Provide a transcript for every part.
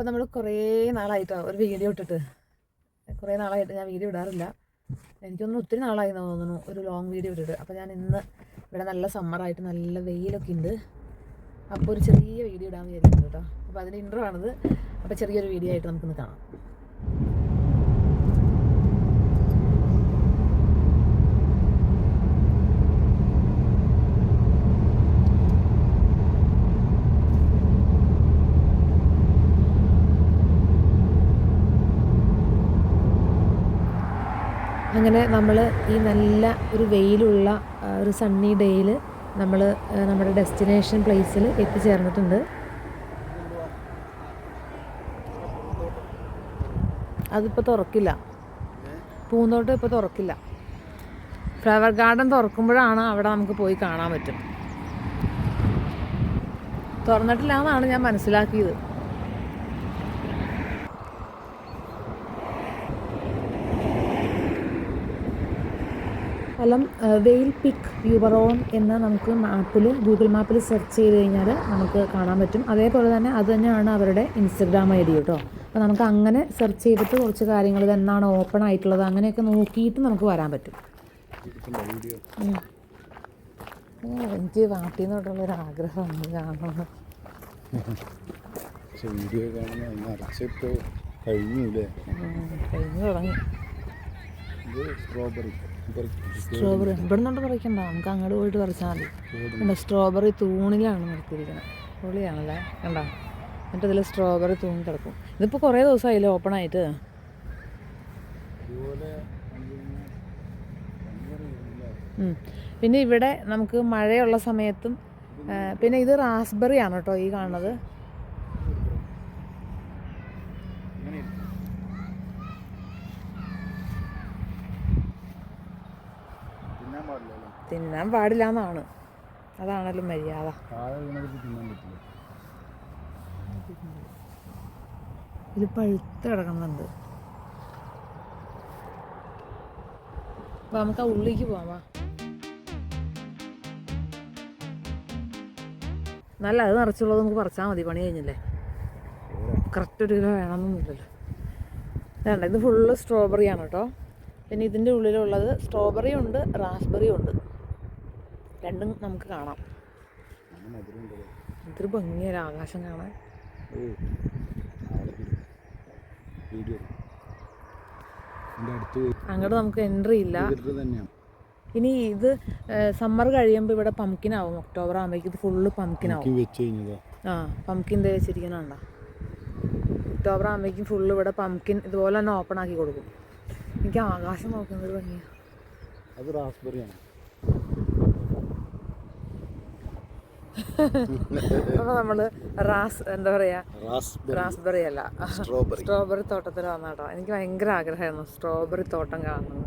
അപ്പം നമ്മൾ കുറേ നാളായിട്ടോ ഒരു വീഡിയോ ഇട്ടിട്ട്. കുറേ നാളായിട്ട് ഞാൻ വീഡിയോ ഇടാറില്ല. എനിക്കൊന്നും ഒത്തിരി നാളായി എന്ന് തോന്നുന്നു ഒരു ലോങ് വീഡിയോ ഇട്ടിട്ട്. അപ്പോൾ ഞാൻ ഇന്ന് ഇവിടെ നല്ല സമ്മറായിട്ട് നല്ല വെയിലൊക്കെ ഉണ്ട് അപ്പോൾ ഒരു ചെറിയ വീഡിയോ ഇടാമെന്ന് വിചാരിക്കുന്നു കേട്ടോ. അപ്പോൾ അതിന്റെ ഇൻട്രോ ആണിത്. അപ്പോൾ ചെറിയൊരു വീഡിയോ ആയിട്ട് നമുക്കൊന്ന് കാണാം. അങ്ങനെ നമ്മൾ ഈ നല്ല ഒരു വെയിലുള്ള ഒരു സണ്ണി ഡേയിൽ നമ്മൾ നമ്മുടെ ഡെസ്റ്റിനേഷൻ പ്ലേസിൽ എത്തിച്ചേർന്നിട്ടുണ്ട്. അതിപ്പോൾ തുറക്കില്ല. പൂന്തോട്ടം ഇപ്പോൾ തുറക്കില്ല. ഫ്ലവർ ഗാർഡൻ തുറക്കുമ്പോഴാണ് അവിടെ നമുക്ക് പോയി കാണാൻ പറ്റും. തുറന്നിട്ടില്ല എന്നാണ് ഞാൻ മനസ്സിലാക്കിയത്. സ്ഥലം വെയിൽ പിക്ക് യുവറോൺ എന്ന് നമുക്ക് മാപ്പിൽ ഗൂഗിൾ മാപ്പിൽ സെർച്ച് ചെയ്ത് കഴിഞ്ഞാൽ നമുക്ക് കാണാൻ പറ്റും. അതേപോലെ തന്നെ അത് തന്നെയാണ് അവരുടെ ഇൻസ്റ്റഗ്രാം ഐ ഡി കേട്ടോ. അപ്പോൾ നമുക്ക് അങ്ങനെ സെർച്ച് ചെയ്തിട്ട് കുറച്ച് കാര്യങ്ങൾ എന്നാണ് ഓപ്പൺ ആയിട്ടുള്ളത് അങ്ങനെയൊക്കെ നോക്കിയിട്ട് നമുക്ക് വരാൻ പറ്റും. എനിക്ക് നാട്ടിൽ നിന്നോട്ടുള്ളൊരു ആഗ്രഹമാണ് കാണണം വീഡിയോ കാണുന്ന കഴിഞ്ഞു തുടങ്ങി. സ്ട്രോബെറി സ്ട്രോബെറി ഇവിടെ നിന്നോട്ട് പറിക്കണ്ട. നമുക്ക് അങ്ങോട്ട് പോയിട്ട് പറിച്ചാൽ മതി. കണ്ടോ? സ്ട്രോബെറി തൂണിലാണ് നിർത്തിയിരിക്കുന്നത്. പൊളിയാണല്ലേ കണ്ടോ? എന്നിട്ട് ഇതിൽ സ്ട്രോബെറി തൂങ്ങി കിടക്കും. ഇതിപ്പോൾ കുറേ ദിവസമായില്ലേ ഓപ്പൺ ആയിട്ട്. പിന്നെ ഇവിടെ നമുക്ക് മഴയുള്ള സമയത്തും പിന്നെ ഇത് റാസ്ബെറി ആണ് കേട്ടോ ഈ കാണുന്നത് തിന്നാൻ പാടില്ലല്ലോ തിന്നാൻ പാടില്ല എന്നാണ്. അതാണല്ലോ മര്യാദ. ഇത് പഴുത്ത് കിടക്കുന്നുണ്ട്. നമുക്ക് ആ ഉള്ളിലേക്ക് പോവാ നല്ല അത് നിറച്ചുള്ളത് നമുക്ക് പറിച്ചാൽ മതി പണി കഴിഞ്ഞില്ലേ? കറക്റ്റ് ഒരു കിലോ വേണമെന്നൊന്നുമില്ലല്ലോ. വേണ്ട ഇത് ഫുള്ള് സ്ട്രോബെറി ആണ് കേട്ടോ. പിന്നെ ഇതിന്റെ ഉള്ളിലുള്ളത് സ്ട്രോബെറി ഉണ്ട് റാസ്ബെറി ഉണ്ട്. രണ്ടും നമുക്ക് കാണാം. ഇതൊരു ഭംഗിയൊരു ആകാശം കാണാൻ. അങ്ങോട്ട് നമുക്ക് എൻട്രി ഇല്ല. ഇനി ഇത് സമ്മർ കഴിയുമ്പോൾ ഇവിടെ പംകിൻ ആവും. ഒക്ടോബർ ആകുമ്പോഴേക്കും ഇത് ഫുള്ള് പംകിൻ ആവും. ആ പംകിൻ വെച്ചിരിക്കുന്നുണ്ട ഒക്ടോബർ ആകുമ്പോഴേക്കും ഫുള്ള് ഇവിടെ പംകിൻ ഇതുപോലെ തന്നെ ഓപ്പൺ ആക്കി കൊടുക്കും. എനിക്ക് ആകാശം നോക്കുന്നത് ഭംഗിയാണ് അത് റാസ്ബെറിയാണ് അപ്പോൾ നമ്മൾ റാസ് എന്താ പറയുക റാസ്ബെറി. അല്ല. സ്ട്രോബെറി. തോട്ടത്തിൽ വന്ന കേട്ടോ എനിക്ക് ഭയങ്കര ആഗ്രഹമായിരുന്നു സ്ട്രോബെറി തോട്ടം കാണുന്നത്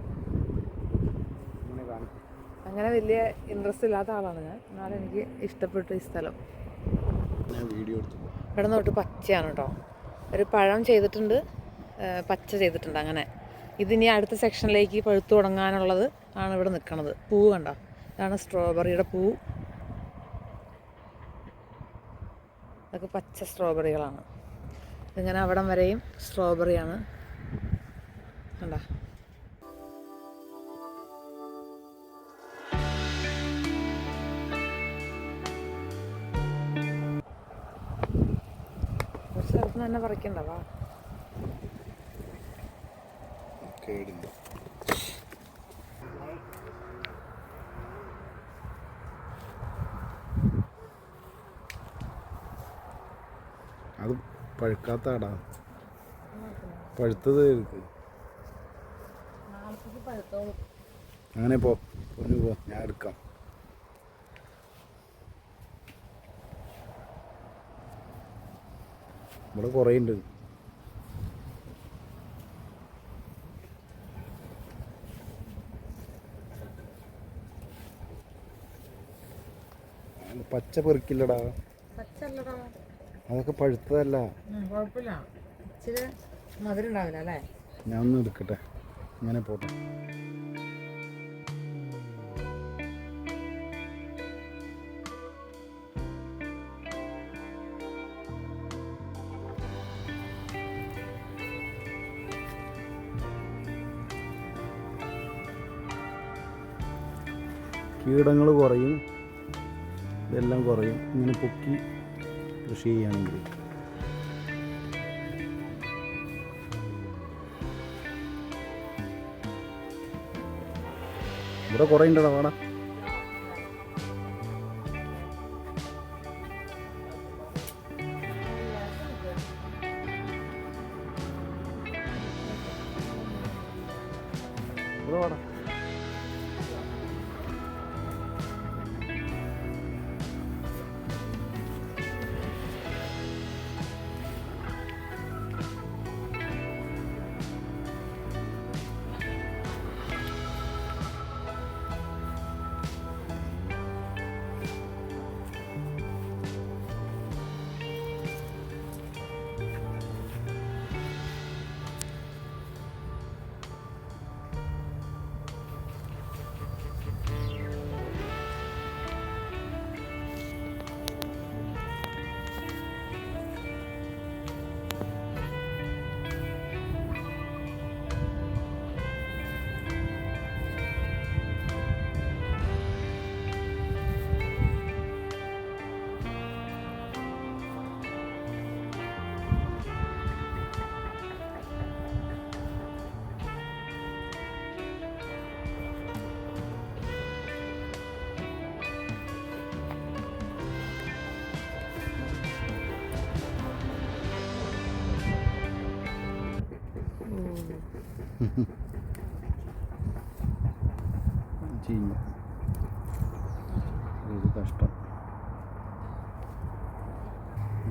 അങ്ങനെ വലിയ ഇൻട്രസ്റ്റ് ഇല്ലാത്ത ആളാണ് ഞാൻ. എന്നാലും എനിക്ക് ഇഷ്ടപ്പെട്ടു ഈ സ്ഥലം. ഇവിടെ തൊട്ട് പച്ചയാണ് കേട്ടോ ഒരു പഴം ചെയ്തിട്ടുണ്ട്. പച്ച ചെയ്തിട്ടുണ്ട് അങ്ങനെ. ഇതിനി അടുത്ത സെക്ഷനിലേക്ക് പഴുത്തു തുടങ്ങാനുള്ളത് ആണ് ഇവിടെ നിൽക്കുന്നത് പൂവ് കണ്ടോ? ഇതാണ് സ്ട്രോബെറിയുടെ പൂ. ഇതൊക്കെ പച്ച സ്ട്രോബെറികളാണ്. ഇങ്ങനെ അവിടം വരെയും സ്ട്രോബെറിയാണ്. കണ്ടോ? കുറച്ച് തന്നെ പറിക്കണ്ടവാ കേടില്ല അത് പഴുക്കാത്താടാ. പഴുത്തത് അങ്ങനെ പോ. പൊന്നു പോ. ഞാൻ എടുക്കാം. ഇവിടെ കുറേ ഉണ്ട് പച്ച പെറുക്കില്ലടാ. അതൊക്കെ പഴുത്തതല്ല. കുഴപ്പമില്ല ഇച്ചിരി ഞാൻ ഒന്ന് എടുക്കട്ടെ. ഇങ്ങനെ പോട്ടെ. കീടങ്ങൾ കുറയും. ഇതെല്ലാം കുറയും. ഇങ്ങനെ പൊക്കി കൃഷി ചെയ്യുകയാണെങ്കിൽ ഇവിടെ കുറേ ഉണ്ടോ വാടാ. ഇവിടെ വാടാ.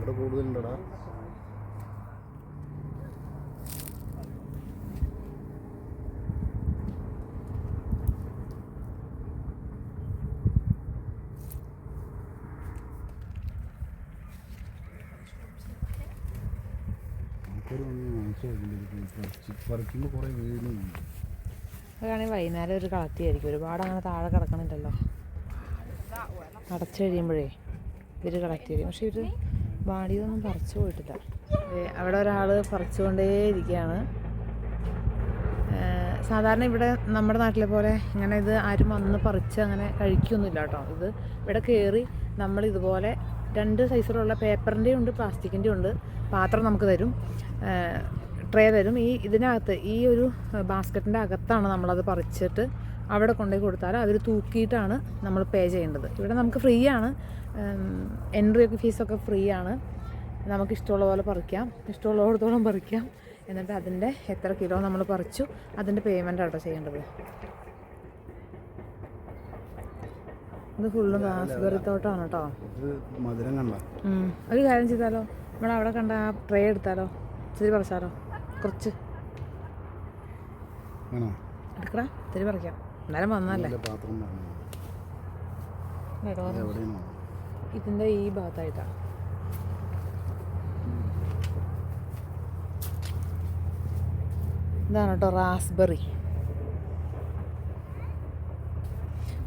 ഇവിടെ കൂടുതലുണ്ടടാ. വൈകുന്നേരം ഒരു കളത്തിയായിരിക്കും. ഒരുപാട് അങ്ങനെ താഴെ കിടക്കണില്ലല്ലോ. അടച്ചു കഴിയുമ്പോഴേ ഇവർ ചെയ്യും പക്ഷെ ഇവർ വാടിയതൊന്നും പറിച്ചു പോയിട്ടില്ല. അവിടെ ഒരാൾ പറിച്ചുകൊണ്ടേ ഇരിക്കുകയാണ്. സാധാരണ ഇവിടെ നമ്മുടെ നാട്ടിലെ പോലെ ഇങ്ങനെ ഇത് ആരും വന്ന് പറിച്ച് അങ്ങനെ കഴിക്കൊന്നുമില്ല കേട്ടോ. ഇത് ഇവിടെ കയറി നമ്മൾ ഇതുപോലെ രണ്ട് സൈസിലുള്ള പേപ്പറിന്റെയും ഉണ്ട് പ്ലാസ്റ്റിക്കിന്റെയും ഉണ്ട്. പാത്രം നമുക്ക് തരും. ട്രേ തരും. ഈ ഇതിനകത്ത് ഈ ഒരു ബാസ്ക്കറ്റിന്റെ അകത്താണ് നമ്മളത് പറിച്ചിട്ട് അവിടെ കൊണ്ടുപോയി കൊടുത്താൽ അവർ തൂക്കിയിട്ടാണ് നമ്മൾ പേ ചെയ്യേണ്ടത്. ഇവിടെ നമുക്ക് ഫ്രീ ആണ്. എൻട്രി ഒക്കെ ഫീസൊക്കെ ഫ്രീ ആണ് നമുക്ക് ഇഷ്ടമുള്ള പോലെ പറിക്കാം. ഇഷ്ടമുള്ളിടത്തോളം പറിക്കാം. എന്നിട്ട് അതിന്റെ എത്ര കിലോ നമ്മൾ പറിച്ചു അതിന്റെ പേയ്മെന്റ് ആട്ടോ ചെയ്യേണ്ടത്. ഇത് ഫുള്ള് റാസ്ബെറി തോട്ടമാണ് കേട്ടോ മധുരം കണ്ട. ഒരു കാര്യം ചെയ്താലോ? നമ്മൾ അവിടെ കണ്ട ആ ട്രേ എടുത്താലോ? ഇച്ചിരി പറിച്ചാലോ? കുറച്ച്. എടുക്കടാ ഇത്തിരി പറിക്കാം. എന്നാലും വന്നല്ലേ നല്ല പാത്രം ഇതിന്റെ ഈ ഭാഗത്തായിട്ടാണ് ഇതാണ് കേട്ടോ റാസ്ബെറി.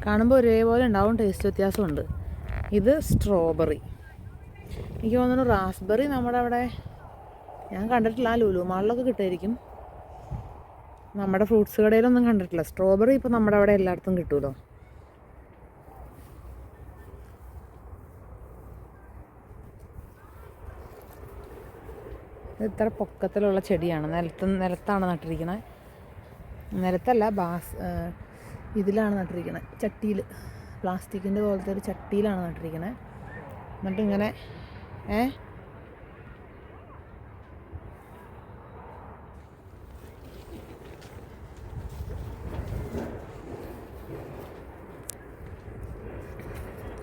കാണുമ്പോൾ ഒരേപോലെ ഉണ്ടാവും ടേസ്റ്റ് വ്യത്യാസമുണ്ട്. ഇത് സ്ട്രോബെറി. എനിക്ക് തോന്നുന്നു റാസ്ബെറി നമ്മുടെ അവിടെ ഞാൻ കണ്ടിട്ടില്ല ആ ലുലു മാളിലൊക്കെ കിട്ടുമായിരിക്കും. നമ്മുടെ ഫ്രൂട്ട്സ് കടയിലൊന്നും കണ്ടിട്ടില്ല. സ്ട്രോബെറി ഇപ്പോൾ നമ്മുടെ അവിടെ എല്ലായിടത്തും കിട്ടുമല്ലോ ഇത്ര പൊക്കത്തിലുള്ള ചെടിയാണ്. നിലത്ത് നിലത്താണ് നട്ടിരിക്കുന്നത് നിലത്തല്ല ബാസ് ഇതിലാണ് നട്ടിരിക്കുന്നത് ചട്ടിയിൽ പ്ലാസ്റ്റിക്കിന്റെ പോലത്തെ ഒരു ചട്ടിയിലാണ് നട്ടിരിക്കുന്നത് എന്നിട്ട് ഇങ്ങനെ ഏ?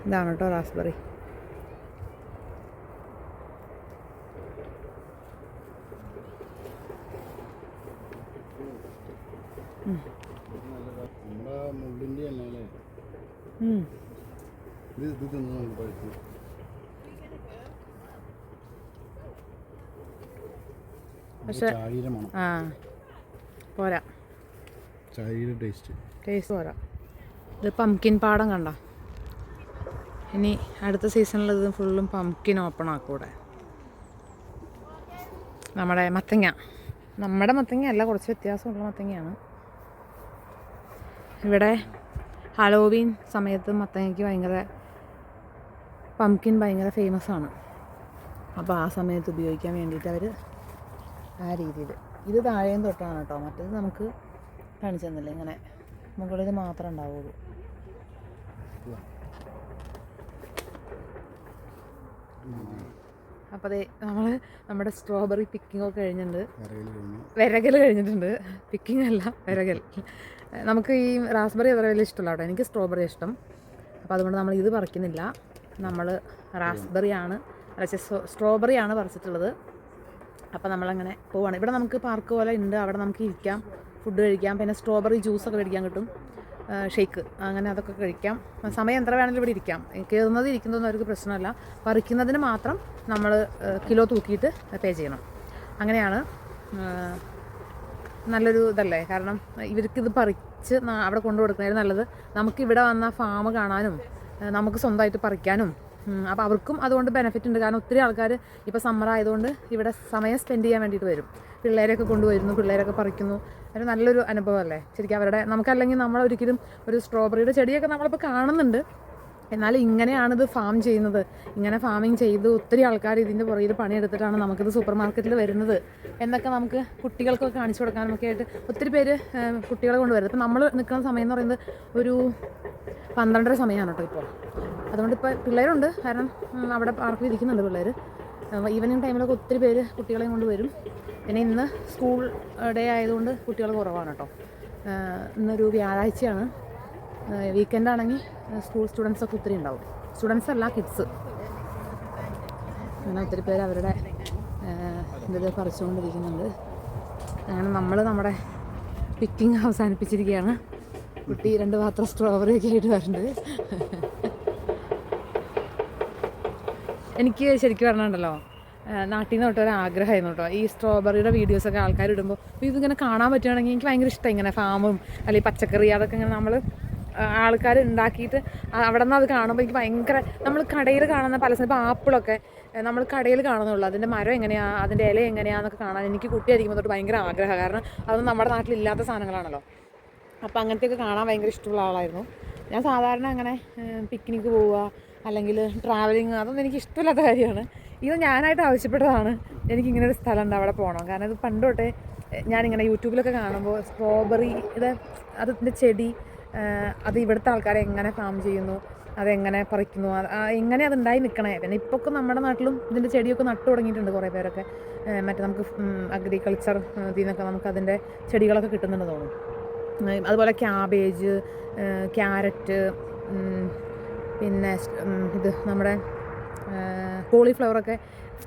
ഇതാണ് കേട്ടോ റാസ്ബെറി നമ്മുടെ മുള്ളിന്റെ അല്ലേ അല്ലേ ഉം. ഇത് ഇത് തിന്നു നമുക്ക് പഴുത്ത് പക്ഷെ ആ പോരാ. ടേസ്റ്റ് ടേസ്റ്റ് പോരാ. ഇത് പംകിൻ പാടം കണ്ട. ഇനി അടുത്ത സീസണിൽ ഇത് ഫുള്ളും പംകിൻ ഓപ്പൺ ആക്കൂടെ. നമ്മുടെ മത്തങ്ങ. നമ്മുടെ മത്തങ്ങ അല്ല കുറച്ച് വ്യത്യാസമുള്ള മത്തങ്ങയാണ്. ഇവിടെ ഹലോവീൻ സമയത്ത് മത്തങ്ങയ്ക്ക് ഭയങ്കര പംകിൻ ഭയങ്കര ഫേമസ് ആണ്. അപ്പോൾ ആ സമയത്ത് ഉപയോഗിക്കാൻ വേണ്ടിയിട്ട് അവർ ആ രീതിയിൽ. ഇത് താഴെയും തൊട്ടാണ് കേട്ടോ. മറ്റേത് നമുക്ക് കാണിച്ചു തന്നില്ല? ഇങ്ങനെ മുകളിൽ മാത്രമേ ഉണ്ടാവുള്ളൂ. അപ്പോൾ അതെ നമ്മൾ നമ്മുടെ സ്ട്രോബെറി പിക്കിംഗ് ഒക്കെ കഴിഞ്ഞിട്ടുണ്ട്. വിരകൽ കഴിഞ്ഞിട്ടുണ്ട്. പിക്കിംഗ് അല്ല വിരകൽ നമുക്ക് ഈ റാസ്ബെറി അത്ര വലിയ ഇഷ്ടമല്ല കേട്ടോ എനിക്ക് സ്ട്രോബെറി ഇഷ്ടം. അപ്പോൾ അതുകൊണ്ട് നമ്മൾ ഇത് പറിക്കുന്നില്ല. നമ്മൾ റാസ്ബെറി ആണ്. അല്ല സ്ട്രോബെറി ആണ് പറിച്ചിട്ടുള്ളത്. അപ്പോൾ നമ്മളങ്ങനെ പോവാണ്. ഇവിടെ നമുക്ക് പാർക്ക് പോലെ ഉണ്ട്. അവിടെ നമുക്ക് ഇരിക്കാം. ഫുഡ് കഴിക്കാം. പിന്നെ സ്ട്രോബെറി ജ്യൂസൊക്കെ മേടിക്കാൻ കിട്ടും. ഷേക്ക്. അങ്ങനെ അതൊക്കെ കഴിക്കാം. സമയം എത്ര വേണമെങ്കിലും ഇവിടെ ഇരിക്കാം. കയറുന്നത് ഇരിക്കുന്നതൊന്നും അവർക്ക് പ്രശ്നമല്ല. പറിക്കുന്നതിന് മാത്രം നമ്മൾ കിലോ തൂക്കിയിട്ട് പേ ചെയ്യണം. അങ്ങനെയാണ് നല്ലൊരു ഇതല്ലേ? കാരണം ഇവർക്കിത് പറിച്ച് അവിടെ കൊണ്ടു കൊടുക്കുന്നതിന് നല്ലത് നമുക്കിവിടെ വന്ന ഫാം കാണാനും നമുക്ക് സ്വന്തമായിട്ട് പറിക്കാനും അപ്പോൾ അവർക്കും അതുകൊണ്ട് ബെനിഫിറ്റ് ഉണ്ട്. കാരണം ഒത്തിരി ആൾക്കാർ ഇപ്പോൾ സമ്മർ ആയതുകൊണ്ട് ഇവിടെ സമയം സ്പെൻഡ് ചെയ്യാൻ വേണ്ടിയിട്ട് വരും. പിള്ളേരെയൊക്കെ കൊണ്ടുവരുന്നു പിള്ളേരൊക്കെ പറിക്കുന്നു. ഒരു നല്ലൊരു അനുഭവമല്ലേ? ശരിക്കും അവരുടെ നമുക്കല്ലെങ്കിൽ നമ്മൾ ഒരിക്കലും ഒരു സ്ട്രോബെറിയുടെ ചെടിയൊക്കെ നമ്മളിപ്പോൾ കാണുന്നുണ്ട്. എന്നാൽ ഇങ്ങനെയാണിത് ഫാം ചെയ്യുന്നത്. ഇങ്ങനെ ഫാമിങ് ചെയ്ത് ഒത്തിരി ആൾക്കാർ ഇതിന്റെ പുറകിൽ പണിയെടുത്തിട്ടാണ് നമുക്കിത് സൂപ്പർ മാർക്കറ്റിൽ വരുന്നത്. എന്നൊക്കെ നമുക്ക് കുട്ടികൾക്കൊക്കെ കാണിച്ചു കൊടുക്കാനൊക്കെ ആയിട്ട് ഒത്തിരി പേര് കുട്ടികളെ കൊണ്ടുവരുന്നത് ഇപ്പം നമ്മൾ നിൽക്കുന്ന സമയം എന്ന് പറയുന്നത് ഒരു പന്ത്രണ്ടര സമയമാണ് കേട്ടോ ഇപ്പോൾ. അതുകൊണ്ട് ഇപ്പോൾ പിള്ളേരുണ്ട്. കാരണം അവിടെ പാർക്കിൽ ഇരിക്കുന്നുണ്ട് പിള്ളേർ ഈവനിങ് ടൈമിലൊക്കെ ഒത്തിരി പേര് കുട്ടികളെയും കൊണ്ട് വരും. പിന്നെ ഇന്ന് സ്കൂൾ ഡേ ആയതുകൊണ്ട് കുട്ടികൾ കുറവാണ് കേട്ടോ. ഇന്നൊരു വ്യാഴാഴ്ചയാണ്. വീക്കെൻഡ് ആണെങ്കിൽ സ്കൂൾ സ്റ്റുഡൻസൊക്കെ ഒത്തിരി ഉണ്ടാവും. സ്റ്റുഡൻസ് അല്ല കിഡ്സ് അങ്ങനെ ഒത്തിരി പേര് അവരുടെ ഇത് പറിച്ചുകൊണ്ടിരിക്കുന്നുണ്ട്. അങ്ങനെ നമ്മൾ നമ്മുടെ പിക്കിംഗ് അവസാനിപ്പിച്ചിരിക്കുകയാണ്. കുട്ടി രണ്ട് പാത്രം സ്ട്രോബെറി ഒക്കെ ആയിട്ട് വരുന്നുണ്ട് എനിക്ക് ശരിക്കും പറഞ്ഞിട്ടുണ്ടല്ലോ നാട്ടിൽ നിന്ന് തൊട്ട് ഒരു ആഗ്രഹമായിരുന്നു കേട്ടോ. ഈ സ്ട്രോബെറിയുടെ വീഡിയോസൊക്കെ ആൾക്കാർ ഇടുമ്പോൾ ഇതിങ്ങനെ കാണാൻ പറ്റുകയാണെങ്കിൽ എനിക്ക് ഭയങ്കര ഇഷ്ടം ഇങ്ങനെ ഫാമും അല്ലെങ്കിൽ പച്ചക്കറി അതൊക്കെ ഇങ്ങനെ നമ്മൾ ആൾക്കാർ ഉണ്ടാക്കിയിട്ട് അവിടെ നിന്ന് അത് കാണുമ്പോൾ എനിക്ക് ഭയങ്കര നമ്മൾ കടയിൽ കാണുന്ന പല ഇപ്പോൾ ആപ്പിളൊക്കെ നമ്മൾ കടയിൽ കാണുന്നുള്ളൂ. അതിന്റെ മരം എങ്ങനെയാണ് അതിന്റെ ഇല എങ്ങനെയാണെന്നൊക്കെ കാണാൻ എനിക്ക് കുട്ടിയായിരിക്കുമ്പോൾ തൊട്ട് ഭയങ്കര ആഗ്രഹം. കാരണം അതൊന്നും നമ്മുടെ നാട്ടിലില്ലാത്ത സാധനങ്ങളാണല്ലോ. അപ്പോൾ അങ്ങനത്തെയൊക്കെ കാണാൻ ഭയങ്കര ഇഷ്ടമുള്ള ആളായിരുന്നു. ഞാൻ സാധാരണ അങ്ങനെ പിക്നിക്ക് പോവുക അല്ലെങ്കിൽ ട്രാവലിങ് അതൊന്നും എനിക്ക് ഇഷ്ടമില്ലാത്ത കാര്യമാണ്. ഇത് ഞാനായിട്ട് ആവശ്യപ്പെട്ടതാണ്. എനിക്കിങ്ങനെ ഒരു സ്ഥലമുണ്ട് അവിടെ പോകണം. കാരണം ഇത് പണ്ട് ഞാനിങ്ങനെ യൂട്യൂബിലൊക്കെ കാണുമ്പോൾ സ്ട്രോബെറിയുടെ അതിന്റെ ചെടി അത് ഇവിടുത്തെ ആൾക്കാരെ എങ്ങനെ ഫാം ചെയ്യുന്നു അതെങ്ങനെ പറിക്കുന്നു എങ്ങനെ അത് ഉണ്ടായി നിൽക്കണേ. പിന്നെ ഇപ്പോൾ ഒക്കെ നമ്മുടെ നാട്ടിലും ഇതിന്റെ ചെടിയൊക്കെ നട്ടു തുടങ്ങിയിട്ടുണ്ട് കുറേ പേരൊക്കെ. മറ്റേ നമുക്ക് അഗ്രികൾച്ചർ ഇതിൽ നിന്നൊക്കെ നമുക്ക് അതിന്റെ ചെടികളൊക്കെ കിട്ടുന്നുണ്ട് തോന്നുന്നു. അതുപോലെ ക്യാബേജ് ക്യാരറ്റ് പിന്നെ ഇത് നമ്മുടെ കോളിഫ്ലവറൊക്കെ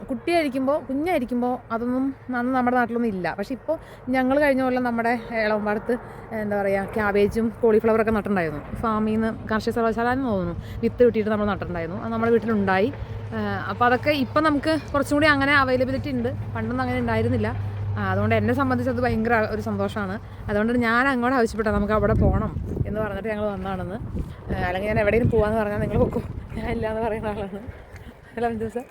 കുട്ടിയായിരിക്കുമ്പോൾ കുഞ്ഞായിരിക്കുമ്പോൾ അതൊന്നും അന്ന് നമ്മുടെ നാട്ടിലൊന്നും ഇല്ല. പക്ഷെ ഇപ്പോൾ ഞങ്ങൾ കഴിഞ്ഞ കൊല്ലം നമ്മുടെ ഇളവമ്പാടത്ത് എന്താ പറയുക ക്യാബേജും കോളിഫ്ലവറൊക്കെ നട്ടിട്ടുണ്ടായിരുന്നു. ഫാമിൽ നിന്ന് കാർഷിക സർവകലാശാല എന്ന് തോന്നുന്നു. വിത്ത് കിട്ടിയിട്ട് നമ്മൾ നട്ടിട്ടുണ്ടായിരുന്നു. അത് നമ്മുടെ വീട്ടിലുണ്ടായി. അപ്പോൾ അതൊക്കെ ഇപ്പം നമുക്ക് കുറച്ചും കൂടി അങ്ങനെ അവൈലബിലിറ്റി ഉണ്ട്. പണ്ടൊന്നും അങ്ങനെ ഉണ്ടായിരുന്നില്ല. അതുകൊണ്ട് എന്നെ സംബന്ധിച്ച് അത് ഭയങ്കര ഒരു സന്തോഷമാണ്. അതുകൊണ്ട് ഞാൻ അങ്ങോട്ട് ആവശ്യപ്പെട്ടത് നമുക്ക് അവിടെ പോകണം എന്ന് പറഞ്ഞിട്ട് ഞങ്ങൾ വന്നതാണെന്ന്. അല്ലെങ്കിൽ ഞാൻ എവിടെയും പോകാമെന്ന് പറഞ്ഞാൽ നിങ്ങൾ പൊക്കും. ഞാൻ ഇല്ല എന്ന് പറയുന്ന ആളാണ്. അല്ല ദിവസം.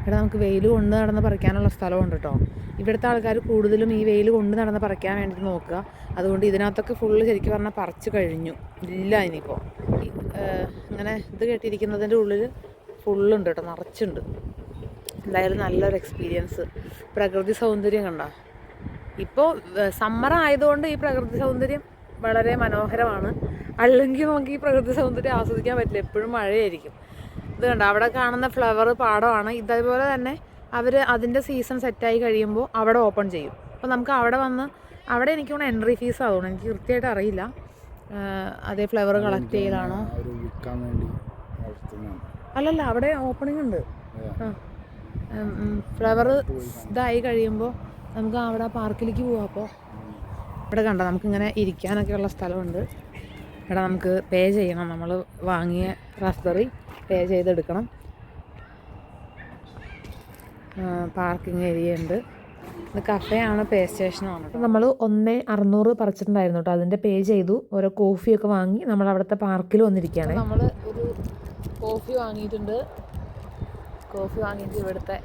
ഇവിടെ നമുക്ക് വെയിൽ കൊണ്ട് നടന്ന് പറിക്കാനുള്ള സ്ഥലമുണ്ട് കേട്ടോ. ഇവിടുത്തെ ആൾക്കാർ കൂടുതലും ഈ വെയിൽ കൊണ്ട് നടന്ന് പറിക്കാൻ വേണ്ടിയിട്ട് നോക്കുക. അതുകൊണ്ട് ഇതിനകത്തൊക്കെ ഫുള്ള് ശരിക്കും പറഞ്ഞാൽ പറിച്ചു കഴിഞ്ഞു. ഇല്ല ഇനിയിപ്പോൾ ഇങ്ങനെ ഇത് കെട്ടിയിരിക്കുന്നതിന്റെ ഉള്ളിൽ ഫുള്ളുണ്ട് കേട്ടോ നിറച്ചുണ്ട്. എന്തായാലും നല്ലൊരു എക്സ്പീരിയൻസ് പ്രകൃതി സൗന്ദര്യം കണ്ട? ഇപ്പോൾ സമ്മർ ആയതുകൊണ്ട് ഈ പ്രകൃതി സൗന്ദര്യം വളരെ മനോഹരമാണ്. അല്ലെങ്കിൽ നമുക്ക് ഈ പ്രകൃതി സൗന്ദര്യം ആസ്വദിക്കാൻ പറ്റില്ല. എപ്പോഴും മഴയായിരിക്കും. ഇത് കണ്ട? അവിടെ കാണുന്ന ഫ്ലവർ പാടമാണ്. ഇതേപോലെ തന്നെ അവർ അതിന്റെ സീസൺ സെറ്റായി കഴിയുമ്പോൾ അവിടെ ഓപ്പൺ ചെയ്യും. അപ്പോൾ നമുക്ക് അവിടെ വന്ന് അവിടെ എനിക്ക് തോന്നുന്നു എൻട്രി ഫീസ് ആവുന്നു എനിക്ക് കൃത്യമായിട്ട് അറിയില്ല. അതേ ഫ്ലവർ കളക്ട് ചെയ്യലാണോ വളർത്തുന്നതാണ് അല്ലല്ല അവിടെ ഓപ്പണിംഗ് ഉണ്ട്. ആ. ഫ്ലവർ ഇതായി കഴിയുമ്പോൾ നമുക്ക് അവിടെ പാർക്കിലേക്ക് പോവാം. അപ്പോൾ ഇവിടെ കണ്ടോ നമുക്കിങ്ങനെ ഇരിക്കാനൊക്കെ ഉള്ള സ്ഥലമുണ്ട്. ഇവിടെ നമുക്ക് പേ ചെയ്യണം. നമ്മൾ വാങ്ങിയ റാസ്ബെറി പേ ചെയ്തെടുക്കണം. പാർക്കിംഗ് ഏരിയ ഉണ്ട്. ഇത് കഫേയാണ് പേ സ്റ്റേഷനാണ് നമ്മൾ ഒന്നേ അറുന്നൂറ് പറിച്ചിട്ടുണ്ടായിരുന്നു കേട്ടോ. അതിന്റെ പേ ചെയ്തു. ഓരോ കോഫിയൊക്കെ വാങ്ങി നമ്മൾ അവിടുത്തെ പാർക്കിൽ വന്നിരിക്കുകയാണ്. നമ്മൾ ഒരു കോഫി വാങ്ങിയിട്ടുണ്ട്. കോഫി വാങ്ങിയിട്ട് ഇവിടുത്തെ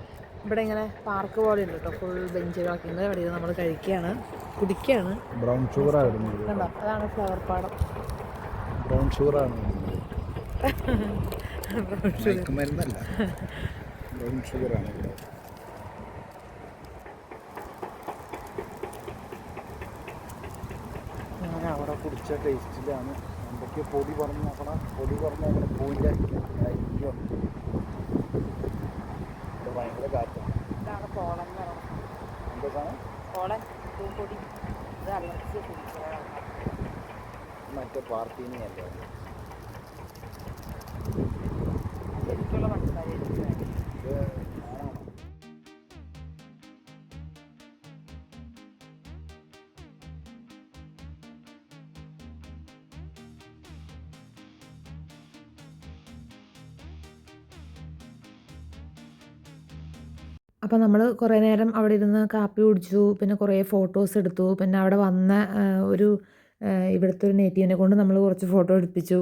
ഇവിടെ ഇങ്ങനെ പാർക്ക് പോലെ ഉണ്ട് കേട്ടോ ഫുൾ ബെഞ്ചുകളൊക്കെ ഉണ്ട് അവിടെ നമ്മൾ കഴിക്കുകയാണ്. കുടിക്കുകയാണ്. ബ്രൗൺ ഷുഗർ കണ്ടോ? അതാണ് ഫ്ലവർ പാടം. ബ്രൗൺ ഷുഗർ ആണ് ബ്രൗൺ ഇവിടെ. ഞാൻ അവിടെ കുടിച്ച ടേസ്റ്റിലാണ് എന്തൊക്കെ പൊടി പറഞ്ഞു നോക്കണം. പൊടി പറഞ്ഞു പൂവിന്റെ ഇത് ഭയങ്കര കാറ്റാണ് ഇതാണ് കോളം എന്ന് പറയുന്നത്. എന്താ സാധനം? പൂപ്പൊടി ഇത് അലർജി മറ്റേ പാർട്ടീനെ അല്ലേ ശരിക്കുള്ള മനസ്സിലായി അപ്പോൾ നമ്മൾ കുറേ നേരം അവിടെ ഇരുന്ന് കാപ്പി കുടിച്ചു പിന്നെ കുറേ ഫോട്ടോസ് എടുത്തു പിന്നെ അവിടെ വന്ന ഒരു ഇവിടുത്തെ ഒരു നേറ്റീവിനെ കൊണ്ട് നമ്മൾ കുറച്ച് ഫോട്ടോ എടുപ്പിച്ചു.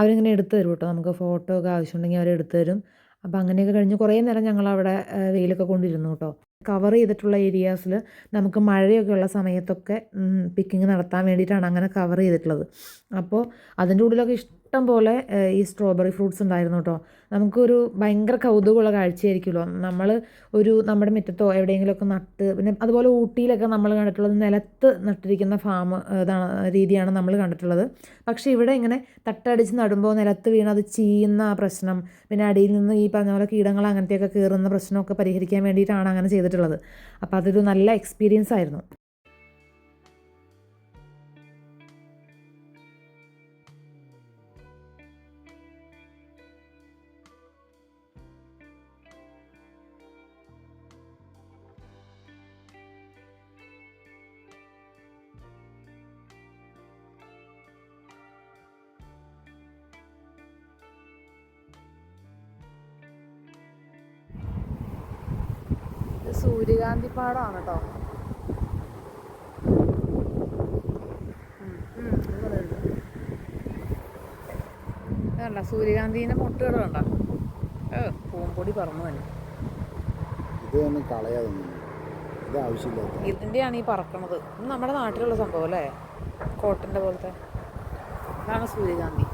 അവരിങ്ങനെ എടുത്തു തരും കേട്ടോ. നമുക്ക് ഫോട്ടോ ഒക്കെ ആവശ്യമുണ്ടെങ്കിൽ അവർ തരും. അപ്പോൾ അങ്ങനെയൊക്കെ കഴിഞ്ഞ് കുറേ നേരം ഞങ്ങൾ അവിടെ വെയിലൊക്കെ കൊണ്ടിരുന്നു കേട്ടോ. കവർ ചെയ്തിട്ടുള്ള ഏരിയാസിൽ നമുക്ക് മഴയൊക്കെ ഉള്ള സമയത്തൊക്കെ പിക്കിങ് നടത്താൻ വേണ്ടിയിട്ടാണ് അങ്ങനെ കവർ ചെയ്തിട്ടുള്ളത്. അപ്പോൾ അതിന്റെ ഉള്ളിലൊക്കെ ഇഷ്ടം പോലെ ആ, ഈ സ്ട്രോബെറി ഫ്രൂട്ട്സ് ഉണ്ടായിരുന്നു കേട്ടോ നമുക്കൊരു ഭയങ്കര കൗതുകമുള്ള കാഴ്ചയായിരിക്കുമല്ലോ. നമ്മൾ ഒരു നമ്മുടെ മുറ്റത്തോ എവിടെയെങ്കിലുമൊക്കെ നട്ട് പിന്നെ അതുപോലെ ഊട്ടിയിലൊക്കെ നമ്മൾ കണ്ടിട്ടുള്ളത് നിലത്ത് നട്ടിരിക്കുന്ന ഫാം ഇതാണ് രീതിയാണ് നമ്മൾ കണ്ടിട്ടുള്ളത്. പക്ഷേ ഇവിടെ ഇങ്ങനെ തട്ടടിച്ച് നടുമ്പോൾ നിലത്ത് വീണ് അത് ചീയുന്ന പ്രശ്നം പിന്നെ അടിയിൽ നിന്ന് ഈ പറഞ്ഞ പോലെ കീടങ്ങൾ അങ്ങനത്തെയൊക്കെ കയറുന്ന പ്രശ്നമൊക്കെ പരിഹരിക്കാൻ വേണ്ടിയിട്ടാണ് അങ്ങനെ ചെയ്തിട്ടുള്ളത്. അപ്പോൾ അതൊരു നല്ല എക്സ്പീരിയൻസ് ആയിരുന്നു. സൂര്യകാന്തി പാടമാണ് കേട്ടോ കണ്ട സൂര്യകാന്തിന്റെ മുട്ടുകൾ കണ്ട. പൂമ്പൊടി പറന്നു തന്നെ. ഇത് കളയാതെ. ഇത് ആവശ്യമില്ല ഇതിന്റെയാണ് ഈ പറക്കണത്. ഇത് നമ്മുടെ നാട്ടിലുള്ള സംഭവം അല്ലേ? കോട്ടന്റെ പോലത്തെ. അതാണ് സൂര്യകാന്തി.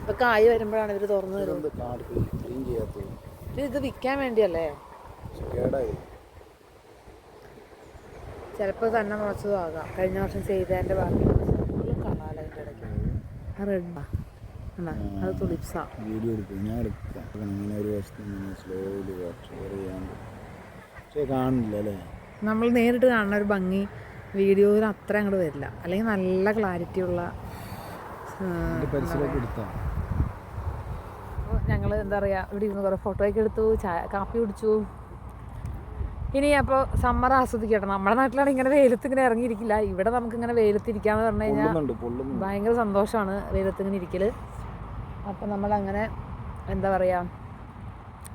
ഇപ്പൊ കായ് വരുമ്പോഴാണ് ഇവർ തുറന്നു തരുന്നത്. ഇത് വിക്കാൻ വിൽക്കാൻ വേണ്ടിയല്ലേ? കേടായി. ചിലപ്പോൾ തന്നെ മുളച്ചതും ആകാം കഴിഞ്ഞ വർഷം ചെയ്തതിന്റെ ബാക്കി കളാല അതിന്റെ ഇടയ്ക്ക്. ആ റെഡാ എന്നാ അത് തുളിപ്സാ. വീഡിയോ എടുക്കും. ഞാൻ എടുക്കാം അപ്പം ഇങ്ങനെ ഒരു വശത്ത് ഇങ്ങനെ സ്ലോലി ഷെയർ ചെയ്യാണ്ട് പക്ഷേ കാണില്ല അല്ലേ? നമ്മൾ നേരിട്ട് കാണുന്ന ഒരു ഭംഗി വീഡിയോയിൽ അത്ര അങ്ങോട്ട് വരില്ല. അല്ലെങ്കിൽ നല്ല ക്ലാരിറ്റി ഉള്ള ഞങ്ങൾ എന്താ പറയുക ഇവിടെ ഇരുന്ന് കുറേ ഫോട്ടോ ഒക്കെ എടുത്തു ചായ കാപ്പി കുടിച്ചു. ഇനി അപ്പോൾ സമ്മർ ആസ്വദിക്കട്ടെ. നമ്മുടെ നാട്ടിലാണ് ഇങ്ങനെ വെയിലത്ത് ഇങ്ങനെ ഇറങ്ങിയിരിക്കില്ല. ഇവിടെ നമുക്ക് ഇങ്ങനെ വെയിലത്തിരിക്കാന്ന് പറഞ്ഞു കഴിഞ്ഞാൽ ഭയങ്കര സന്തോഷമാണ് വെയിലത്ത് ഇങ്ങനെ ഇരിക്കൽ അപ്പോൾ നമ്മളങ്ങനെ എന്താ പറയുക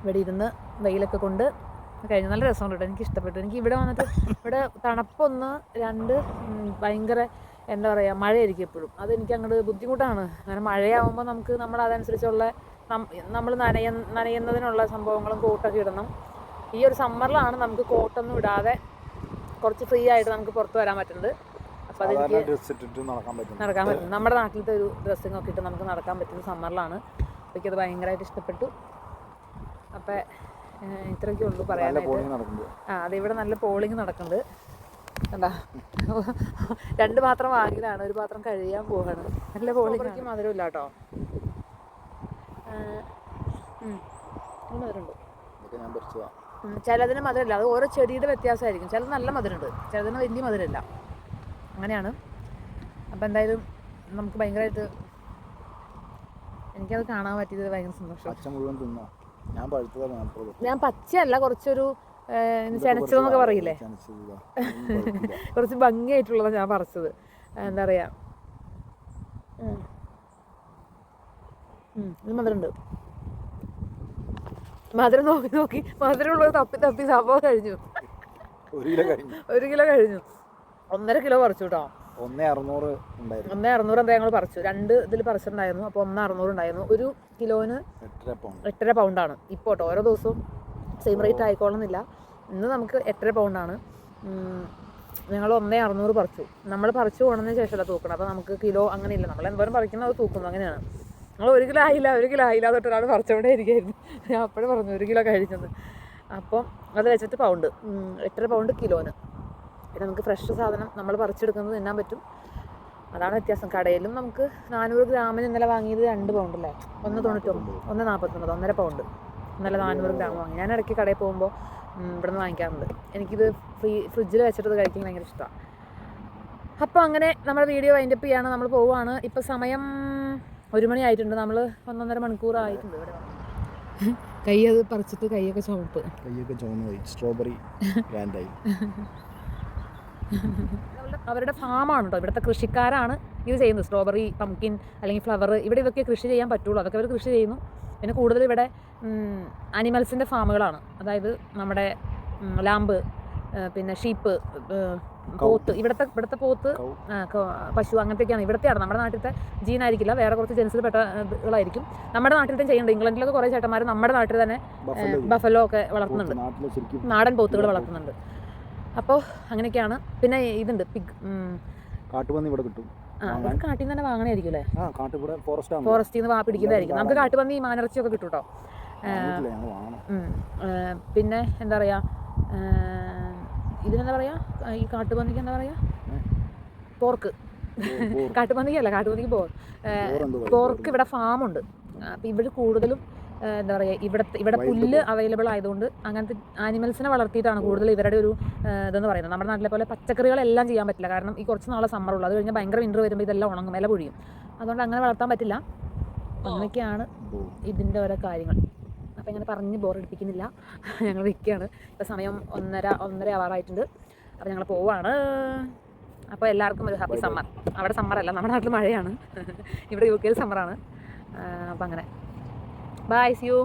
ഇവിടെ ഇരുന്ന് വെയിലൊക്കെ കൊണ്ട് കഴിഞ്ഞ നല്ല രസമുണ്ട് കേട്ടോ. എനിക്ക് ഇഷ്ടപ്പെട്ടു. എനിക്ക് ഇവിടെ വന്നിട്ട് ഇവിടെ തണുപ്പൊന്ന് രണ്ട് ഭയങ്കര എന്താ പറയുക മഴയായിരിക്കും എപ്പോഴും. അതെനിക്ക് അങ്ങോട്ട് ബുദ്ധിമുട്ടാണ്. അങ്ങനെ മഴയാവുമ്പോൾ നമുക്ക് നമ്മൾ അതനുസരിച്ചുള്ള നമ്മൾ നനയ നനയുന്നതിനുള്ള സംഭവങ്ങളും കോട്ടൊക്കെ ഇടണം. ഈ ഒരു സമ്മറിലാണ് നമുക്ക് കോട്ടൊന്നും ഇടാതെ കുറച്ച് ഫ്രീ ആയിട്ട് നമുക്ക് പുറത്ത് വരാൻ പറ്റുന്നത്. അപ്പോൾ അതെനിക്ക് നടക്കാൻ പറ്റും നടക്കാൻ പറ്റും നമ്മുടെ നാട്ടിലത്തെ ഒരു ഡ്രസ്സിങ് ഒക്കെ ഇട്ട് നമുക്ക് നടക്കാൻ പറ്റുന്ന സമ്മറിലാണ് എനിക്കത് ഭയങ്കരമായിട്ട് ഇഷ്ടപ്പെട്ടു. അപ്പം ഇത്രയൊക്കെ ഉള്ളൂ നല്ല പറയാനായിട്ട്. ആ അതിവിടെ ഇവിടെ നല്ല പോളിങ് നടക്കുന്നുണ്ട്. കണ്ടാ? രണ്ട് പാത്രം വാങ്ങിയതാണ് ഒരു പാത്രം കഴിയാൻ പോവാണ്. നല്ല പോളിങ് ഇല്ല കേട്ടോ. മധുരമുണ്ട് ഞാൻ പറിച്ചതാ ഉം, ചിലതിന് മധുരമില്ല. അത് ഓരോ ചെടിയുടെ വ്യത്യാസമായിരിക്കും. ചിലത് നല്ല മധുരമുണ്ട്. ചിലതിന് വലിയ മധുരമില്ല. അങ്ങനെയാണ്. അപ്പോൾ എന്തായാലും നമുക്ക് ഭയങ്കരമായിട്ട് എനിക്കത് കാണാൻ പറ്റിയത് ഭയങ്കര സന്തോഷം. മുഴുവൻ തിന്നോ? ഞാൻ പഴുത്തതാണ് ഞാൻ പച്ചയല്ല കുറച്ചൊരു ചെനച്ചതെന്നൊക്കെ പറയില്ലേ? കുറച്ച് ഭംഗിയായിട്ടുള്ളതാണ് ഞാൻ പറിച്ചത്. എന്താ പറയുക ഇത് മധുരമുണ്ട്. മധുരം നോക്കി നോക്കി മധുരമുള്ളത് തപ്പി തപ്പി സംഭവം കഴിഞ്ഞു. ഒരു കിലോ കഴിഞ്ഞു. ഒരു കിലോ കഴിഞ്ഞു. ഒന്നര കിലോ പറിച്ചു കേട്ടോ. ഒന്നേ അറുന്നൂറ് ഉണ്ടായിരുന്നു. ഒന്നേ അറുന്നൂറ് എന്താ ഞങ്ങൾ പറിച്ചു രണ്ട് ഇതിൽ പറിച്ചിട്ടുണ്ടായിരുന്നു. അപ്പോൾ ഒന്ന് അറുന്നൂറ് ഉണ്ടായിരുന്നു. ഒരു കിലോന് എട്ടര പൗണ്ട് എട്ടര പൗണ്ടാണ് ഇപ്പോൾ കേട്ടോ ഓരോ ദിവസവും സെയിം റേറ്റ് ആയിക്കോളുന്നില്ല ഇന്ന് നമുക്ക് എട്ടര പൗണ്ടാണ് ഞങ്ങൾ ഒന്നേ അറുന്നൂറ് പറിച്ചു. നമ്മൾ പറിച്ചു പോകണമെന്ന് ശേഷമല്ല തൂക്കണം അപ്പോൾ നമുക്ക് കിലോ അങ്ങനെയില്ല. നമ്മൾ എന്തോരം പറിക്കുന്നത് അത് തൂക്കുന്നു. അങ്ങനെയാണ്. നമ്മൾ ഒരു കിലോ ആയില്ല ഒരു കിലോ ആയില്ല തൊട്ട് ഒരാൾ പറിച്ചോണ്ടേ ഇരിക്കുകയായിരുന്നു ഞാൻ അപ്പോഴും പറഞ്ഞു ഒരു കിലോ കഴിച്ചത്. അപ്പം അത് വെച്ചിട്ട് പൗണ്ട് എട്ടര പൗണ്ട് കിലോന്. പിന്നെ നമുക്ക് ഫ്രഷ് സാധനം നമ്മൾ പറിച്ചെടുക്കുന്നത് തിന്നാൻ പറ്റും. അതാണ് വ്യത്യാസം. കടയിലും നമുക്ക് നാനൂറ് ഗ്രാമിന് ഇന്നലെ വാങ്ങിയത് രണ്ട് പൗണ്ട് അല്ലേ? ഒന്ന് തൊണ്ണൂറ്റൊമ്പത് ഒന്ന് നാൽപ്പത്തൊമ്പത് ഒന്നര പൗണ്ട് ഇന്നലെ നാനൂറ് ഗ്രാം വാങ്ങി. ഞാൻ ഇടയ്ക്ക് കടയിൽ പോകുമ്പോൾ ഇവിടെ നിന്ന് വാങ്ങിക്കാറുണ്ട്. എനിക്കിത് ഫ്രീ ഫ്രിഡ്ജിൽ വെച്ചിട്ട് കഴിക്കാൻ ഭയങ്കര ഇഷ്ടമാണ് അപ്പോൾ അങ്ങനെ നമ്മുടെ വീഡിയോ വൈൻഡപ്പ് ചെയ്യാണ്. നമ്മൾ പോവുകയാണ് ഇപ്പോൾ സമയം ഒരു മണി ആയിട്ടുണ്ട്. നമ്മൾ ഒന്നൊന്നര മണിക്കൂർ ആയിട്ടുണ്ട് ഇവിടെ കൈ അത് പറിച്ചിട്ട് കൈയൊക്കെ ചുവപ്പ് കൈയൊക്കെ സ്ട്രോബെറി അവരുടെ ഫാമാണ് കേട്ടോ ഇവിടുത്തെ കൃഷിക്കാരാണ് ഇത് ചെയ്യുന്നത്. സ്ട്രോബെറി പംകിൻ അല്ലെങ്കിൽ ഫ്ലവർ ഇവിടെ ഇതൊക്കെ കൃഷി ചെയ്യാൻ പറ്റുള്ളൂ. അതൊക്കെ അവർ കൃഷി ചെയ്യുന്നു. പിന്നെ കൂടുതൽ ഇവിടെ അനിമൽസിന്റെ ഫാമുകളാണ് അതായത് നമ്മുടെ ലാമ്പ് പിന്നെ ഷീപ്പ് പോത്ത് ഇവിടുത്തെ ഇവിടുത്തെ പോത്ത് പശു അങ്ങനത്തെയൊക്കെയാണ്. ഇവിടുത്തെയാണ് നമ്മുടെ നാട്ടിലത്തെ ജീനായിരിക്കില്ല വേറെ കുറച്ച് ജനസിൽ പെട്ട നമ്മുടെ നാട്ടിലത്തെ ചെയ്യുന്നുണ്ട്. ഇംഗ്ലണ്ടിലൊക്കെ കുറേ ചേട്ടന്മാർ നമ്മുടെ നാട്ടിൽ തന്നെ ബഫലോ ഒക്കെ വളർത്തുന്നുണ്ട്. നാടൻ പോത്തുകൾ വളർത്തുന്നുണ്ട്. അപ്പോൾ അങ്ങനെയൊക്കെയാണ്. പിന്നെ ഇതുണ്ട്. പിഗ് കാട്ടുപന്നി ഇവിടെ കിട്ടും. കാട്ടിൽ നിന്ന് തന്നെ വാങ്ങണായിരിക്കും അല്ലേ? ഫോറസ്റ്റിൽ നിന്ന് പിടിക്കുന്നതായിരിക്കും. നമുക്ക് കാട്ടുപന്നി മാനിറച്ചിയൊക്കെ കിട്ടും കേട്ടോ പിന്നെ എന്താ പറയുക ഇതിനെന്താ പറയുക ഈ കാട്ടുപന്നിക്ക് എന്താ പറയുക പോർക്ക്. പോർ. കാട്ടുപന്നിക്കല്ല കാട്ടുപന്നിക്ക് പോർ. പോർക്ക് ഇവിടെ ഫാമുണ്ട്. അപ്പോൾ ഇവിടെ കൂടുതലും എന്താ പറയുക ഇവിടെ ഇവിടെ പുല്ല് അവൈലബിൾ ആയതുകൊണ്ട് അങ്ങനത്തെ ആനിമൽസിനെ വളർത്തിയിട്ടാണ് കൂടുതൽ ഇവരുടെ ഒരു ഇതെന്ന് പറയുന്നത്. നമ്മുടെ നാട്ടിലെ പോലെ പച്ചക്കറികളെല്ലാം ചെയ്യാൻ പറ്റില്ല. കാരണം ഈ കുറച്ച് നാളെ സമ്മറുള്ളൂ അത് കഴിഞ്ഞാൽ ഭയങ്കര വിന്റർ വരുമ്പോൾ ഇതെല്ലാം ഉണങ്ങും വില പൊഴിയും. അതുകൊണ്ട് അങ്ങനെ വളർത്താൻ പറ്റില്ല. അങ്ങനെയൊക്കെയാണ് ഇതിന്റെ ഇതിന്റെ ഓരോ കാര്യങ്ങൾ. അപ്പോൾ ഇങ്ങനെ പറഞ്ഞ് ബോറടിപ്പിക്കുന്നില്ല ഞങ്ങൾ നിൽക്കുകയാണ് ഇപ്പോൾ സമയം ഒന്നര ഒന്നര ആവാറായിട്ടുണ്ട് അപ്പോൾ ഞങ്ങൾ പോവാണ്. അപ്പോൾ എല്ലാവർക്കും ഒരു ഹാപ്പി സമ്മർ അവിടെ സമ്മറല്ല നമ്മുടെ നാട്ടിൽ മഴയാണ്. ഇവിടെ യു കെയിൽ സമ്മറാണ് അപ്പോൾ അങ്ങനെ. By C U